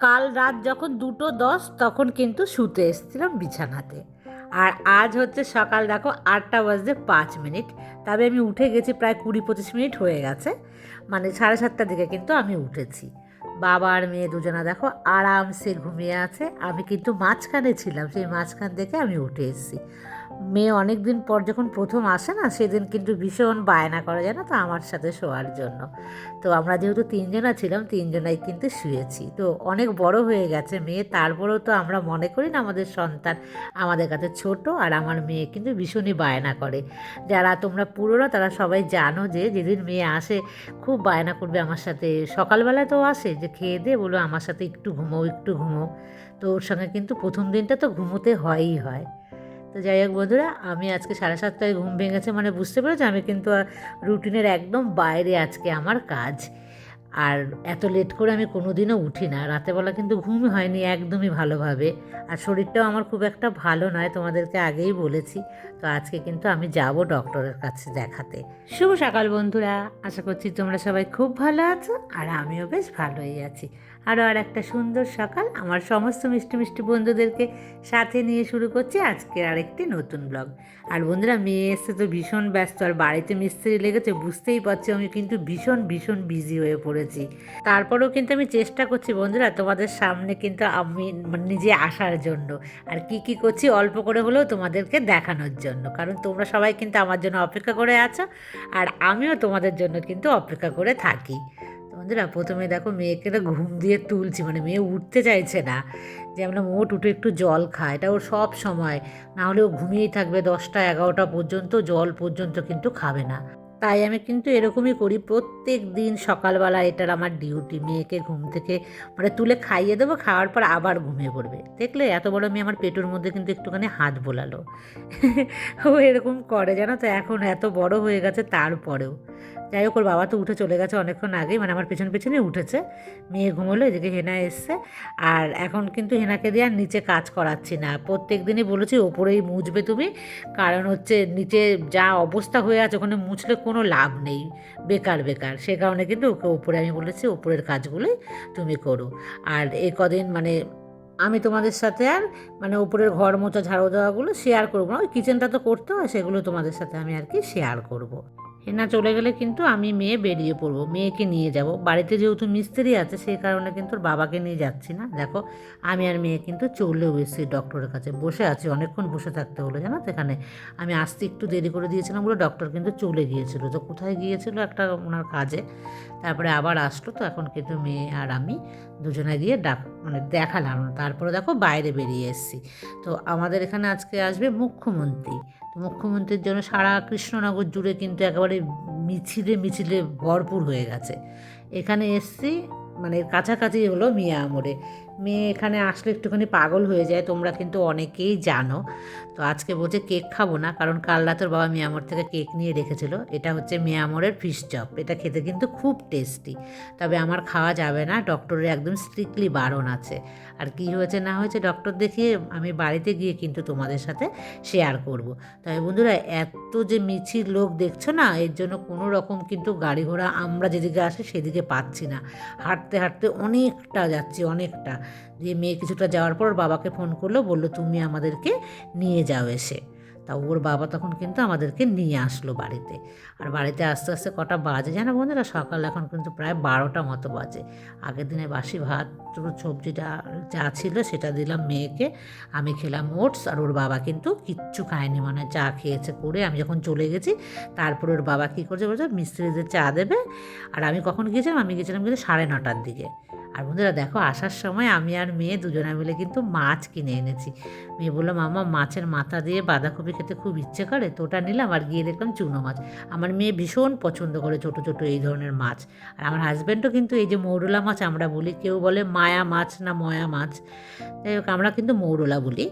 কাল রাত যখন দুটো দশ, তখন কিন্তু শুতে এসেছিলাম বিছানাতে। আর আজ হচ্ছে সকাল দেখো আটটা বাজতে পাঁচ মিনিট। তবে আমি উঠে গেছি প্রায় কুড়ি পঁচিশ মিনিট হয়ে গেছে। মানে সাড়ে সাতটার দিকে কিন্তু আমি উঠেছি। বাবা আর মেয়ে দুজনা দেখো আরামসে ঘুমিয়ে আছে। আমি কিন্তু মাঝখানে ছিলাম, সেই মাঝখান থেকে আমি উঠে এসেছি। মেয়ে অনেক দিন পর যখন প্রথম আসে না সেদিন কিন্তু ভীষণ বায়না করে, জানো তো, আমার সাথে শোয়ার জন্য। তো আমরা যেহেতু তিনজনা ছিলাম, তিনজনাই কিন্তু শুয়েছি। তো অনেক বড় হয়ে গেছে মেয়ে, তারপরেও তো আমরা মনে করি না আমাদের সন্তান আমাদের কাছে ছোট আর আমার মেয়ে কিন্তু ভীষণই বায়না করে। যারা তোমরা পুরোনো, তারা সবাই জানো যে যেদিন মেয়ে আসে, খুব বায়না করবে আমার সাথে। সকালবেলায় তো আসে যে খেয়ে দিয়ে বলো, আমার সাথে একটু ঘুমো একটু ঘুমো। তো ওর সঙ্গে কিন্তু প্রথম দিনটা তো ঘুমোতে হয়ই হয়। তো যাই হোক বন্ধুরা, আমি আজকে সাড়ে সাতটায় ঘুম ভেঙেছে মানে বুঝতে পেরেছি? আমি কিন্তু রুটিনের একদম বাইরে আজকে আমার কাজ। আর এত লেট করে আমি কোনো দিনও উঠি না। রাতেবেলা কিন্তু ঘুম হয়নি একদমই ভালোভাবে। আর শরীরটাও আমার খুব একটা ভালো নয়, তোমাদেরকে আগেই বলেছি। তো আজকে কিন্তু আমি যাব ডক্টরের কাছে দেখাতে। শুভ সকাল বন্ধুরা। আশা করছি তোমরা সবাই খুব ভালো আছো আর আমিও বেশ ভালোই আছি। আরও আর একটা সুন্দর সকাল। আমার সমস্ত মিষ্টি মিষ্টি বন্ধুদেরকে সাথে নিয়ে শুরু করছি আজকের আরেকটি নতুন ব্লগ। আর বন্ধুরা, মেয়ে এসে তো ভীষণ ব্যস্ত, আর বাড়িতে মিস্ত্রি লেগেছে, বুঝতেই পারছি আমি কিন্তু ভীষণ ভীষণ বিজি হয়ে পড়েছি। তারপরেও কিন্তু আমি চেষ্টা করছি বন্ধুরা, তোমাদের সামনে কিন্তু আমি মানে নিজে আসার জন্য। আর কি কি করছি অল্প করে হলেও তোমাদেরকে দেখানোর জন্য। কারণ তোমরা সবাই কিন্তু আমার জন্য অপেক্ষা করে আছো, আর আমিও তোমাদের জন্য কিন্তু অপেক্ষা করে থাকি। বন্ধুরা, প্রথমে দেখো মেয়েকে না ঘুম দিয়ে তুলছি মানে মেয়ে উঠতে চাইছে না। যে আমরা মোট উঠে একটু জল খায় এটা ওর সব সময়। না হলে ও ঘুমিয়েই থাকবে দশটা, এগারোটা পর্যন্ত, জল পর্যন্ত কিন্তু খাবে না। তাই আমি কিন্তু এরকমই করি প্রত্যেক দিন সকালবেলা এটার আমার ডিউটি। মেয়েকে ঘুম থেকে মানে তুলে খাইয়ে দেবো, খাওয়ার পর আবার ঘুমিয়ে পড়বে। দেখলে এত বড় মেয়ে আমার পেটের মধ্যে কিন্তু একটুখানি হাত বোলালো। ও এরকম করে, জানো তো? এখন এত বড় হয়ে গেছে, তারপরেও। যাই হোক, ওর বাবা তো উঠে চলে গেছে অনেকক্ষণ আগেই মানে আমার পেছন পেছনে উঠেছে। মেয়ে ঘুমোলো, এদিকে হেনা এসছে। আর এখন কিন্তু হেনাকে দিয়ে আর নিচে কাজ করাচ্ছি না। প্রত্যেক দিনই বলেছি, ওপরেই মুছবে তুমি। কারণ হচ্ছে নিচে যা অবস্থা হয়ে আছে, ওখানে মুছলে কোনো লাভ নেই। বেকার বেকার। সে কারণে কিন্তু ওকে ওপরে, আমি বলেছি, ওপরের কাজগুলোই তুমি করো। আর এই কদিন মানে আমি তোমাদের সাথে আর মানে উপরের ঘর মোচা ঝাড়ু দেওয়াগুলো শেয়ার করব না। ওই কিচেনটা তো করতে হয়, সেগুলো তোমাদের সাথে আমি আর কি শেয়ার করব। হেনা চলে গেলে কিন্তু আমি মেয়ে বেরিয়ে পড়ব, মেয়েকে নিয়ে যাব। বাড়িতে যেহেতু মিস্ত্রি আছে সেই কারণে কিন্তু ওর বাবাকে নিয়ে যাচ্ছি না। দেখো, আমি আর মেয়ে কিন্তু চলেও এসেছি ডক্টরের কাছে। বসে আছি, অনেকক্ষণ বসে থাকতে হলো, জানো? সেখানে আমি আসতে একটু দেরি করে দিয়েছিলাম বলে ডক্টর কিন্তু চলে গিয়েছিল। তো কোথায় গিয়েছিল একটা ওনার কাজে? তারপরে আবার আসলো, তো এখন কিন্তু মেয়ে আর আমি দুজনে গিয়ে ডাক মানে দেখালাম। তারপরে দেখো বাইরে বেরিয়ে এসেছি। তো আমাদের এখানে আজকে আসবে মুখ্যমন্ত্রী। তো মুখ্যমন্ত্রীর জন্য সারা কৃষ্ণনগর জুড়ে কিন্তু একেবারে মিছিলে মিছিলে ভরপুর হয়ে গেছে। এখানে এসছি মানে কাছাকাছি হলো মিয়া আমরে। মেয়ে এখানে আসলে একটুখানি পাগল হয়ে যায়, তোমরা কিন্তু অনেকেই জানো। তো আজকে বলছে কেক খাব না, কারণ কাল রাতের বাবা মিয়ামর থেকে কেক নিয়ে রেখেছিল। এটা হচ্ছে মিয়ামরের ফিশ চপ এটা খেতে কিন্তু খুব টেস্টি তবে আমার খাওয়া যাবে না, ডক্টরের একদম স্ট্রিক্টলি বারণ আছে। আর কি হয়েছে না হয়েছে ডক্টর দেখিয়ে আমি বাড়িতে গিয়ে কিন্তু তোমাদের সাথে শেয়ার করব। তবে বন্ধুরা, এত যে মিছিল লোক দেখছ না, এর জন্য কোনো রকম কিন্তু গাড়ি ঘোড়া আমরা যেদিকে আসি সেদিকে পাচ্ছি না। হাঁটতে হাঁটতে অনেকটা যাচ্ছি, অনেকটা। দিয়ে মেয়ে কিছুটা যাওয়ার পর বাবাকে ফোন করল, বলল, তুমি আমাদেরকে নিয়ে যাও এসে। তা ওর বাবা তখন কিন্তু আমাদেরকে নিয়ে আসলো বাড়িতে। আর বাড়িতে আস্তে আস্তে কটা বাজে জানো বন্ধুরা? সকাল এখন কিন্তু প্রায় বারোটা মতো বাজে। আগের দিনে বাসি ভাত, সবজিটা যা ছিল সেটা দিলাম মেয়েকে। আমি খেলাম ওটস আর ওর বাবা কিন্তু কিচ্ছু খায়নি। মানে চা খেয়েছে করে আমি যখন চলে গেছি, তারপর ওর বাবা কী করছে বলছে, মিস্ত্রিদের চা দেবে? আর আমি কখন গিয়েছিলাম আমি গেছিলাম কিন্তু সাড়ে নটার দিকে। আর বন্ধুরা দেখো, আসার সময় আমি আর মেয়ে দুজনে মিলে কিন্তু মাছ কিনে এনেছি। মেয়ে বলল মামা মাছের মাথা দিয়ে বাঁধাকপি খেতে খুব ইচ্ছে করে, তো ওটা নিলাম আর গিয়ে দেখলাম চুনো মাছ। আমার মেয়ে ভীষণ পছন্দ করে ছোটো ছোটো এই ধরনের মাছ। আর আমার হাজব্যান্ডও কিন্তু এই যে মৌরলা মাছ আমরা বলি, কেউ বলে মায়া মাছ না ময়া মাছ। যাই হোক, আমরা কিন্তু মৌরলা বলি।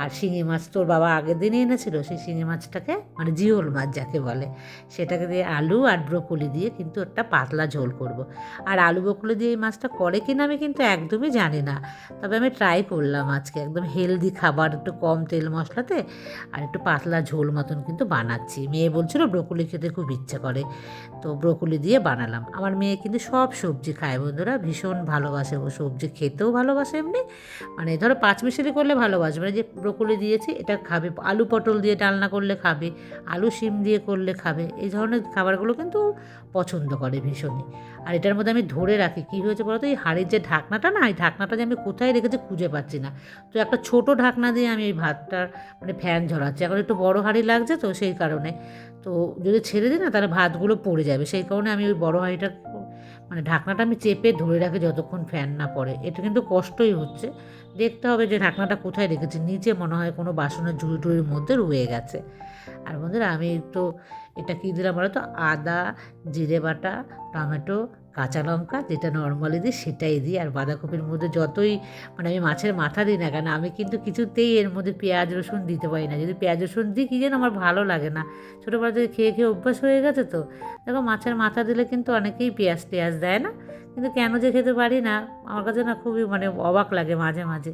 আর শিঙি মাছ তোর বাবা আগের দিনই এনেছিল, সেই শিঙি মাছটাকে মানে জিওল মাছ যাকে বলে, সেটাকে দিয়ে আলু আর ব্রোকলি দিয়ে কিন্তু একটা পাতলা ঝোল করব। আর আলু ব্রোকলি দিয়ে এই মাছটা করে কিনা আমি কিন্তু একদমই জানি না, তবে আমি ট্রাই করলাম আজকে, একদম হেলদি খাবার, একটু কম তেল মশলাতে আর একটু পাতলা ঝোল মতন কিন্তু বানাচ্ছি মেয়ে বলছিল ব্রোকলি খেতে খুব ইচ্ছে করে, তো ব্রোকলি দিয়ে বানালাম আমার মেয়ে কিন্তু সব সবজি খায় বন্ধুরা, ভীষণ ভালোবাসে ও সবজি, খেতেও ভালোবাসে এমনি মানে ধরো পাঁচ মিশালি করলে ভালোবাসে মানে যে ব্রোকলি দিয়েছি, এটা খাবে। আলু পটল দিয়ে ডালনা করলে খাবে, আলু শিম দিয়ে করলে খাবে। এই ধরনের খাবারগুলো কিন্তু পছন্দ করে ভীষণই। আর এটার মধ্যে আমি ধরে রাখি, কী হয়েছে বলতো? এই হাড়ির যে ঢাকনাটা না, এই ঢাকনাটা যে আমি কোথায় রেখেছি খুঁজে পাচ্ছি না। তো একটা ছোট ঢাকনা দিয়ে আমি এই ভাতটার মানে ফ্যান ঝরাচ্ছি। এখন একটু বড় হাঁড়ি লাগছে তো সেই কারণে। তো যদি ছেড়ে দিই না, তাহলে ভাতগুলো পড়ে যাবে। সেই কারণে আমি ওই বড় হাঁড়িটা মানে ঢাকনাটা আমি চেপে ধরে রাখি যতক্ষণ ফ্যান না পড়ে। এটা কিন্তু কষ্টই হচ্ছে। দেখতে হবে যে ঢাকনাটা কোথায় রেখেছি। নিচে মনে হয় কোনো বাসনের ঝুড়ি টুড়ির মধ্যে রয়ে গেছে। আর বন্ধুরা, আমি তো এটা কী দিলাম বলো তো আদা, জিরে বাটা, টমেটো কাঁচা লঙ্কা যেটা নর্মালি দিই সেটাই দিই। আর বাঁধাকপির মধ্যে যতই মানে আমি মাছের মাথা দিই না কেন, আমি কিন্তু কিছুতেই এর মধ্যে পেঁয়াজ, রসুন দিতে পারি না। যদি পেঁয়াজ, রসুন দিই, কী যেন আমার ভালো লাগে না। ছোটোবেলা থেকে খেয়ে খেয়ে অভ্যাস হয়ে গেছে তো। দেখো, মাছের মাথা দিলে কিন্তু অনেকেই পেঁয়াজ, টেয়াজ দেয় না। কিন্তু কেন যে খেতে পারি না, আমার কাছে না খুবই মানে অবাক লাগে মাঝে মাঝে।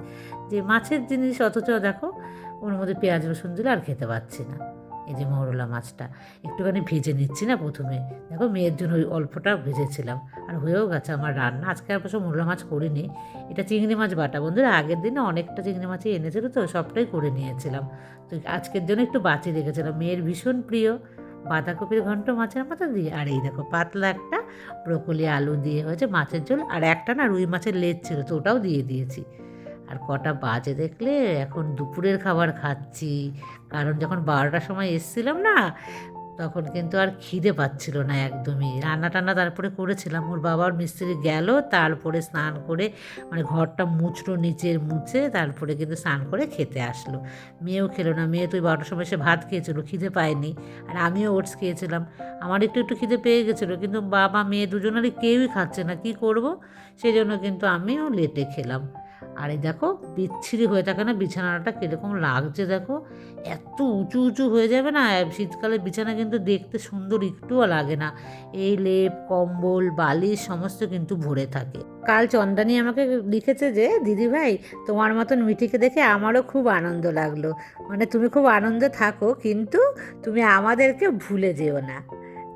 যে মাছের জিনিস অথচ দেখো, ওর মধ্যে পেঁয়াজ, রসুন দিলে আর খেতে পাচ্ছি না। এই যে মৌরলা মাছটা, একটুখানি ভেজে নিচ্ছি না প্রথমে। দেখো মেয়ের জন্য ওই অল্পটা ভেজেছিলাম। আর হয়েও গেছে আমার রান্না। আজকে আর অবশ্য মৌরলা মাছ করিনি। এটা চিংড়ি মাছ বাটা। বন্ধুরা, আগের দিনে অনেকটা চিংড়ি মাছই এনেছিল তো, সবটাই করে নিয়েছিলাম। তো আজকের জন্য একটু বাঁচিয়ে রেখেছিলাম। মেয়ের ভীষণ প্রিয় বাঁধাকপির ঘন্ট মাছের মাথা দিয়ে। আর এই দেখো, পাতলা একটা ব্রকলি আলু দিয়ে হয়েছে মাছের ঝোল। আর একটা না রুই মাছের লেজ ছিল, তো ওটাও দিয়ে দিয়েছি। আর কটা বাজে দেখলে এখন দুপুরের খাবার খাচ্ছি। কারণ যখন বারোটার সময় এসছিলাম না, তখন কিন্তু আর খিদে পাচ্ছিল না একদমই। রান্না টান্না তারপরে করেছিলাম। ওর বাবার মিস্ত্রি গেল, তারপরে স্নান করে মানে ঘরটা মুছলো নিচের মুছে তারপরে কিন্তু স্নান করে খেতে আসলো। মেয়েও খেলো না। মেয়ে তো ওই বারোটার সময় সে ভাত খেয়েছিল, খিদে পায়নি। আর আমিও ওটস খেয়েছিলাম। আমার একটু একটু খিদে পেয়ে গেছিল, কিন্তু বাবা, মেয়ে দুজনেরই কেউই খাচ্ছে না। কি করব? সেই জন্য কিন্তু আমিও লেটে খেলাম। আর এই দেখো বিচ্ছিরি হয়ে থাকে না, বিছানাটা কীরকম লাগছে দেখো। এত উঁচু উঁচু হয়ে যাবে না শীতকালে বিছানা কিন্তু দেখতে সুন্দর একটুও লাগে না। এই লেপ, কম্বল, বালিশ সমস্ত কিন্তু ভরে থাকে। কাল চন্দানি আমাকে লিখেছে যে, দিদি ভাই, তোমার মতন মিঠিকে দেখে আমারও খুব আনন্দ লাগল। মানে তুমি খুব আনন্দে থাকো, কিন্তু তুমি আমাদেরকে ভুলে যেও না।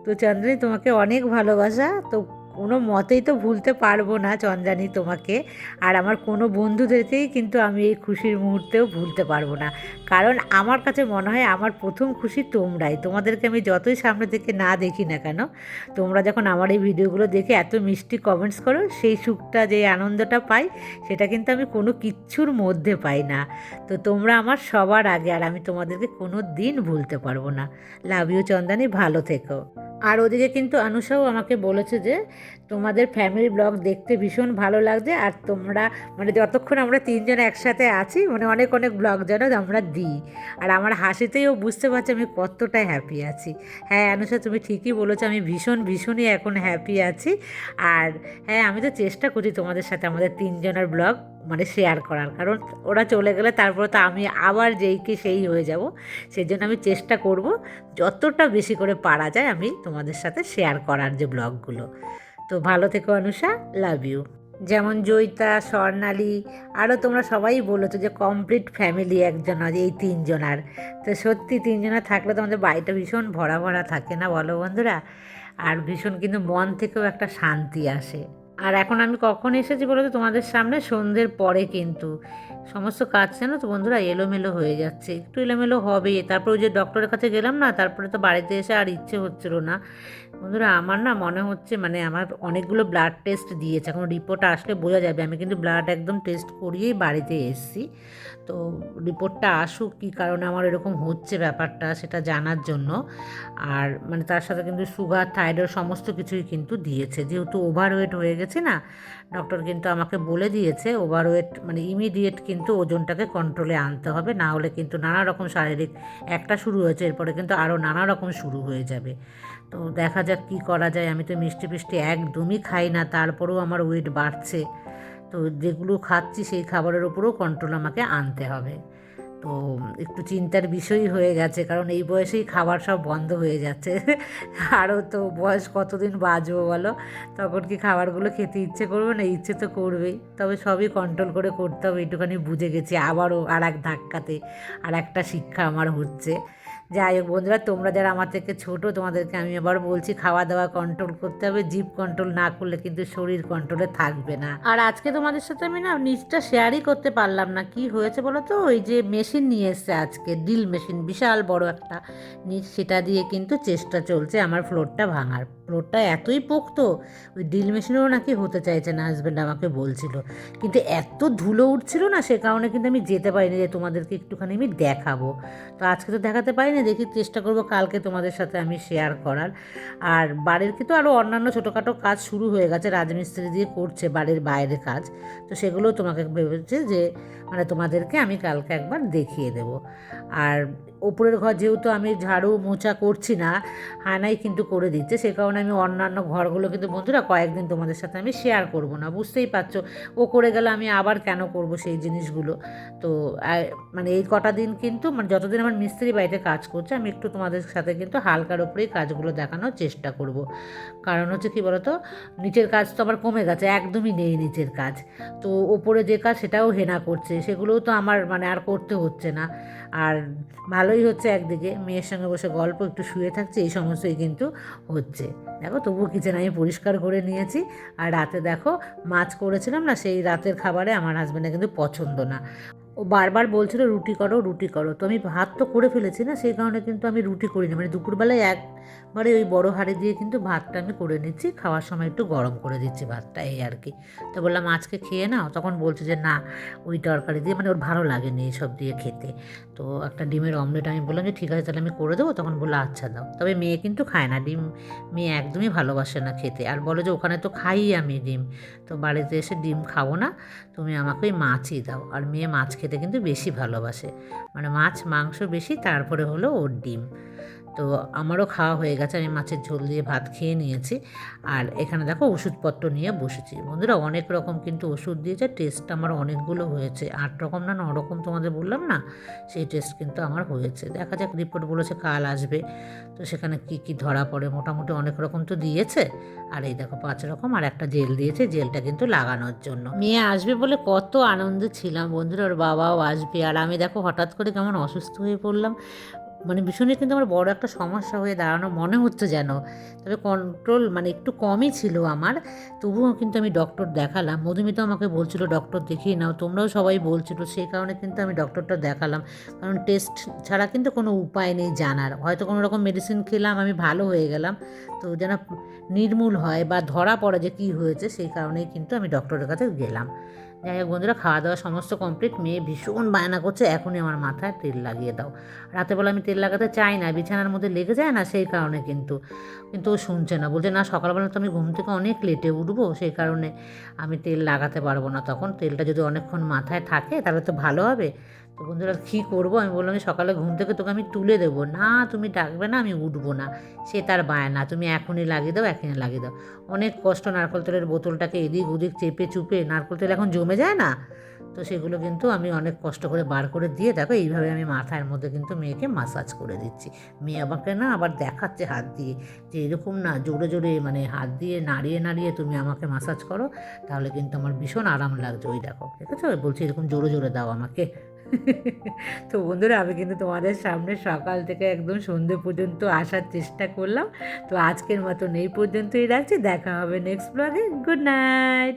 তো চন্দ্রানী তোমাকে অনেক ভালোবাসা। তো কোনো মতেই তো ভুলতে পারব না চন্দ্রানী তোমাকে। আর আমার কোনো বন্ধুদেরকেই কিন্তু আমি এই খুশির মুহূর্তেও ভুলতে পারব না। কারণ আমার কাছে মনে হয় আমার প্রথম খুশি তোমরাই। তোমাদেরকে আমি যতই সামনে থেকে না দেখি না কেন, তোমরা যখন আমার এই ভিডিওগুলো দেখে এত মিষ্টি কমেন্টস করো, সেই সুখটা, যে আনন্দটা পাই, সেটা কিন্তু আমি কোনো কিচ্ছুর মধ্যে পাই না। তো তোমরা আমার সবার আগে, আর আমি তোমাদেরকে কোনো দিন ভুলতে পারব না। লাভ ইউ চন্দানি ভালো থেকো। আর ওদিকে কিন্তু অনুষাও আমাকে বলেছে যে, তোমাদের ফ্যামিলি ব্লগ দেখতে ভীষণ ভালো লাগছে আর তোমরা মানে যতক্ষণ আমরা তিনজন একসাথে আছি মানে অনেক অনেক ব্লগ যেন আমরা দিই। আর আমার হাসিতেই ও বুঝতে পারছে আমি কতটা হ্যাপি আছি। হ্যাঁ অনুষা তুমি ঠিকই বলেছ, আমি ভীষণ, ভীষণই এখন হ্যাপি আছি। আর হ্যাঁ আমি তো চেষ্টা করি তোমাদের সাথে আমাদের তিনজনের ব্লগ মানে শেয়ার করার। কারণ ওরা চলে গেলে তারপরে তো আমি আবার যেই কি সেই হয়ে যাব। সেই জন্য আমি চেষ্টা করব যতটা বেশি করে পারা যায় আমি তোমাদের সাথে শেয়ার করার যে ব্লগগুলো। তো ভালো থেকো অনুষা লাভ ইউ যেমন জয়িতা, স্বর্ণালী আরও তোমরা সবাই বলেছ যে কমপ্লিট ফ্যামিলি একজন আছে এই তিনজনার তো সত্যি তিনজনা থাকলে তোমাদের বাড়িটা ভীষণ ভরা ভরা থাকে না বলো বন্ধুরা? আর ভীষণ কিন্তু মন থেকেও একটা শান্তি আসে। আর এখন আমি কখন এসেছি বলো তো? তোমাদের সামনে সন্ধ্যের পরে কিন্তু। সমস্ত কাজ যেন তো বন্ধুরা এলোমেলো হয়ে যাচ্ছে। একটু এলোমেলো হবে তারপর ওই যে ডক্টরের কাছে গেলাম না, তারপরে তো বাড়িতে এসে আর ইচ্ছে হচ্ছিল না। বন্ধুরা, আমার না মনে হচ্ছে মানে আমার অনেকগুলো ব্লাড টেস্ট দিয়েছে। এখন রিপোর্ট আসলে বোঝা যাবে। আমি কিন্তু ব্লাড একদম টেস্ট করিয়েই বাড়িতে এসেছি। তো রিপোর্টটা আসুক, কী কারণে আমার এরকম হচ্ছে ব্যাপারটা সেটা জানার জন্য। আর মানে তার সাথে কিন্তু সুগার থাইরয়েড সমস্ত কিছুই কিন্তু দিয়েছে। যেহেতু ওভারওয়েট হয়ে গেছে না ডক্টর কিন্তু আমাকে বলে দিয়েছে ওভারওয়েট মানে ইমিডিয়েট কিন্তু ওজনটাকে কন্ট্রোলে আনতে হবে। না হলে কিন্তু নানা রকম শারীরিক একটা শুরু হয়েছে, এরপরে কিন্তু আরও নানা রকম শুরু হয়ে যাবে। তো দেখা যাক কী করা যায়। আমি তো মিষ্টি ফিষ্টি একদমই খাই না, তারপরেও আমার ওয়েট বাড়ছে। তো যেগুলো খাচ্ছি সেই খাবারের উপরেও কন্ট্রোল আমাকে আনতে হবে। তো একটু চিন্তার বিষয়ই হয়ে গেছে, কারণ এই বয়সেই খাবার সব বন্ধ হয়ে যাচ্ছে। আরও তো বয়স কতদিন বাঁচবো বলো? তখন কি খাবারগুলো খেতে ইচ্ছে করবে না? ইচ্ছে তো করবেই। তবে সবই কন্ট্রোল করে করতে হবে, একটুখানি বুঝে গেছি। আবারও আর এক ধাক্কাতে আর একটা শিক্ষা আমার হচ্ছে। যাই হোক বন্ধুরা, তোমরা যারা আমার থেকে ছোটো, তোমাদেরকে আমি আবার বলছি খাওয়া দাওয়া কন্ট্রোল করতে হবে, জিভ কন্ট্রোল না করলে কিন্তু শরীর কন্ট্রোলে থাকবে না। আর আজকে তোমাদের সাথে আমি না নিচটা শেয়ারই করতে পারলাম না, কি হয়েছে বলো তো? ওই যে মেশিন নিয়ে এসছে আজকে ড্রিল মেশিন বিশাল বড় একটা। নিচ সেটা দিয়ে কিন্তু চেষ্টা চলছে আমার ফ্লোরটা ভাঙার। ফ্লোরটা এতই পোক্ত, ওই ড্রিল মেশিনেও নাকি হতে চাইছে না হাজব্যান্ড আমাকে বলছিল। কিন্তু এত ধুলো উঠছিল না, সে কারণে কিন্তু আমি যেতে পারিনি, যে তোমাদেরকে একটুখানি আমি দেখাবো। তো আজকে তো দেখাতে পারিনি দেখি চেষ্টা করব কালকে তোমাদের সাথে আমি শেয়ার করার। আর বাড়ির কিন্তু আরও অন্যান্য ছোটোখাটো কাজ শুরু হয়ে গেছে, রাজমিস্ত্রি দিয়ে করছে বাড়ির বাইরে কাজ। তো সেগুলো তোমাকে ভেবেছে যে মানে তোমাদেরকে আমি কালকে একবার দেখিয়ে দেব। আর ওপরের ঘর যেহেতু আমি ঝাড়ু মোছা করছি না, হানাই কিন্তু করে দিচ্ছে। সে কারণে আমি অন্যান্য ঘরগুলো কিন্তু বন্ধুরা কয়েকদিন তোমাদের সাথে আমি শেয়ার করব না। বুঝতেই পারছ, ও করে গেলে আমি আবার কেন করব সেই জিনিসগুলো? তো মানে এই কটা দিন কিন্তু মানে যতদিন আমার মিস্ত্রি বাড়িতে কাজ করছে, আমি একটু তোমাদের সাথে কিন্তু হালকার ওপরেই কাজগুলো দেখানোর চেষ্টা করব। কারণ হচ্ছে কি বলতো, নিচের কাজ তো আমার কমে গেছে, একদমই নেই নিচের কাজ। তো ওপরে যে কাজ সেটাও হেনা করছে, সেগুলোও তো আমার মানে আর করতে হচ্ছে না। আর ভালোই হচ্ছে একদিকে মেয়ের সঙ্গে বসে গল্প, একটু শুয়ে থাকছে, এই সমস্তই কিন্তু হচ্ছে। দেখো, তবুও কিচেন আমি পরিষ্কার করে নিয়েছি। আর রাতে দেখো, মাছ করেছিলাম না, সেই রাতের খাবারে আমার হাজব্যান্ডের কিন্তু পছন্দ না। ও বারবার বলছিল, রুটি করো রুটি করো। তো আমি ভাত তো করে ফেলেছি না, সেই কারণে কিন্তু আমি রুটি করিনি। মানে দুপুরবেলায় একবারে ওই বড় হাঁড়ি দিয়ে কিন্তু ভাতটা আমি করে নিচ্ছি, খাওয়ার সময় একটু গরম করে দিচ্ছি ভাতটা, এই আর কি। তো বললাম, আজকে খেয়ে নাও? তখন বলছে যে, না, ওই তরকারি দিয়ে মানে ওর ভালো লাগেনি এইসব দিয়ে খেতে। তো একটা ডিমের অমলেট আমি বললাম যে, ঠিক আছে, তাহলে আমি করে দেবো? তখন বলল আচ্ছা দাও। তবে মেয়ে কিন্তু খায় না, ডিম মেয়ে একদমই ভালোবাসে না খেতে। আর বলে যে, ওখানে তো খাই আমি ডিম। তো বাড়িতে এসে ডিম খাব না, তুমি আমাকে ওই মাছই দাও। আর মেয়ে মাছ খেতে কিন্তু বেশি ভালোবাসে। মানে মাছ মাংস বেশি তারপরে হলো ওর ডিম। তো আমারও খাওয়া হয়ে গেছে, আমি মাছের ঝোল দিয়ে ভাত খেয়ে নিয়েছি। আর এখানে দেখো ওষুধপত্র নিয়ে বসেছি। বন্ধুরা, অনেক রকম কিন্তু ওষুধ দিয়েছে টেস্ট আমার অনেকগুলো হয়েছে। আট রকম না, ন রকম তোমাদের বললাম না, সেই টেস্ট কিন্তু আমার হয়েছে। দেখা যাক রিপোর্ট বলেছে কাল আসবে। তো সেখানে কি কি ধরা পড়ে, মোটামুটি অনেক রকম তো দিয়েছে। আর এই দেখো, পাঁচ রকম আর একটা জেল দিয়েছে, জেলটা কিন্তু লাগানোর জন্য। মেয়ে আসবে বলে কত আনন্দে ছিলাম বন্ধুরা, ওর বাবাও আসবে। আর আমি দেখো হঠাৎ করে কেমন অসুস্থ হয়ে পড়লাম। মানে ভীষণই কিন্তু আমার বড় একটা সমস্যা হয়ে দাঁড়ানো মনে হচ্ছে যেন। তবে কন্ট্রোল মানে একটু কমই ছিল আমার। তবুও কিন্তু আমি ডক্টর দেখালাম। মধুমিতা আমাকে বলছিল ডক্টর দেখিয়ে নাও। তোমরাও সবাই বলছিল, সেই কারণে কিন্তু আমি ডক্টরটা দেখালাম। কারণ টেস্ট ছাড়া কিন্তু কোনো উপায় নেই জানার। হয়তো কোনো রকম মেডিসিন খেলাম, আমি ভালো হয়ে গেলাম। তো যেন নির্মূল হয় বা ধরা পড়ে যে কী হয়েছে, সেই কারণেই কিন্তু আমি ডক্টরের কাছে গেলাম। যাই হোক বন্ধুরা খাওয়া দাওয়া সমস্ত কমপ্লিট মেয়ে ভীষণ বায়না করছে, এখনই আমার মাথায় তেল লাগিয়ে দাও। রাতেবেলা আমি তেল লাগাতে চাই না, বিছানার মধ্যে লেগে যায় না, সেই কারণে কিন্তু কিন্তু ও শুনছে না। বলছে, না, সকালবেলা তো আমি ঘুম থেকে অনেক লেটে উঠবো, সেই কারণে আমি তেল লাগাতে পারব না। তখন তেলটা যদি অনেকক্ষণ মাথায় থাকে, তাহলে তো ভালো হবে। তো বন্ধুরা, কী করব? আমি বললাম সকালে ঘুম থেকে তোকে আমি তুলে দেবো। না, তুমি ডাকবে না, আমি উঠবো না। সে তার বায়না তুমি এখনই লাগিয়ে দাও, এখনই লাগিয়ে দাও। অনেক কষ্ট নারকল তেলের বোতলটাকে এদিক ওদিক চেপে চুপে, নারকল তেল এখন জমে যায় না? তো সেগুলো কিন্তু আমি অনেক কষ্ট করে বার করে দিয়ে, দেখো, এইভাবে আমি মাথার মধ্যে কিন্তু মেয়েকে মাসাজ করে দিচ্ছি। মেয়ে আমাকে না আবার দেখাচ্ছে হাত দিয়ে, যে এরকম না, জোরে জোরে মানে হাত দিয়ে নাড়িয়ে নাড়িয়ে তুমি আমাকে মাসাজ করো, তাহলে কিন্তু আমার ভীষণ আরাম লাগছে। ওই দেখো ঠিক আছে বলছি এরকম জোরে জোরে দাও আমাকে। তো বন্ধুরা, আমি কিন্তু তোমাদের সামনে সকাল থেকে একদম সন্ধে পর্যন্ত আসার চেষ্টা করলাম। তো আজকের মতন এই পর্যন্তই রাখছি। দেখা হবে নেক্সট ব্লগে গুড নাইট